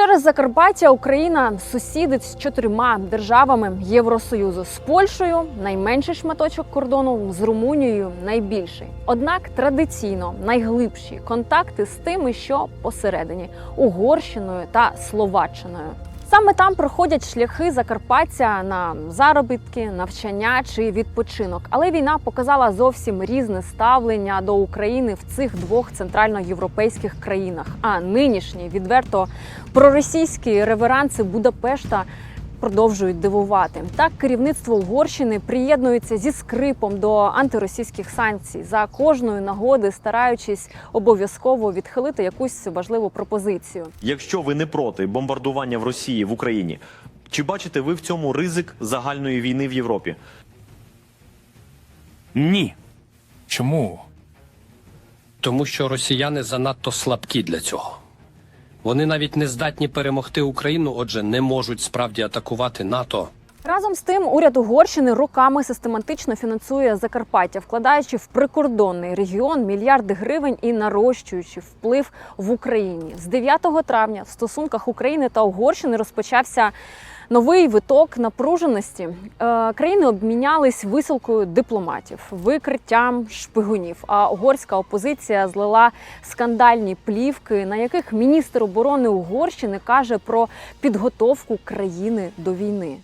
Через Закарпаття Україна сусідить з чотирма державами Євросоюзу з Польщею найменший шматочок кордону, з Румунією найбільший. Однак традиційно найглибші контакти з тими, що посередині Угорщиною та Словаччиною. Саме там проходять шляхи Закарпаття на заробітки, навчання чи відпочинок. Але війна показала зовсім різне ставлення до України в цих двох центральноєвропейських країнах. А нинішні відверто проросійські реверанси Будапешта продовжують дивувати. Так керівництво Угорщини приєднується зі скрипом до антиросійських санкцій за кожної нагоди, стараючись обов'язково відхилити якусь важливу пропозицію. Якщо ви не проти бомбардування в Росії в Україні, чи бачите ви в цьому ризик загальної війни в Європі? Ні. Чому? Тому що росіяни занадто слабкі для цього. Вони навіть не здатні перемогти Україну, отже, не можуть справді атакувати НАТО. Разом з тим, уряд Угорщини роками систематично фінансує Закарпаття, вкладаючи в прикордонний регіон мільярди гривень і нарощуючи вплив в Україні. З 9 травня в стосунках України та Угорщини розпочався. Новий виток напруженості Е, країни обмінялись висилкою дипломатів, викриттям шпигунів. А угорська опозиція злила скандальні плівки, на яких міністр оборони Угорщини каже про підготовку країни до війни.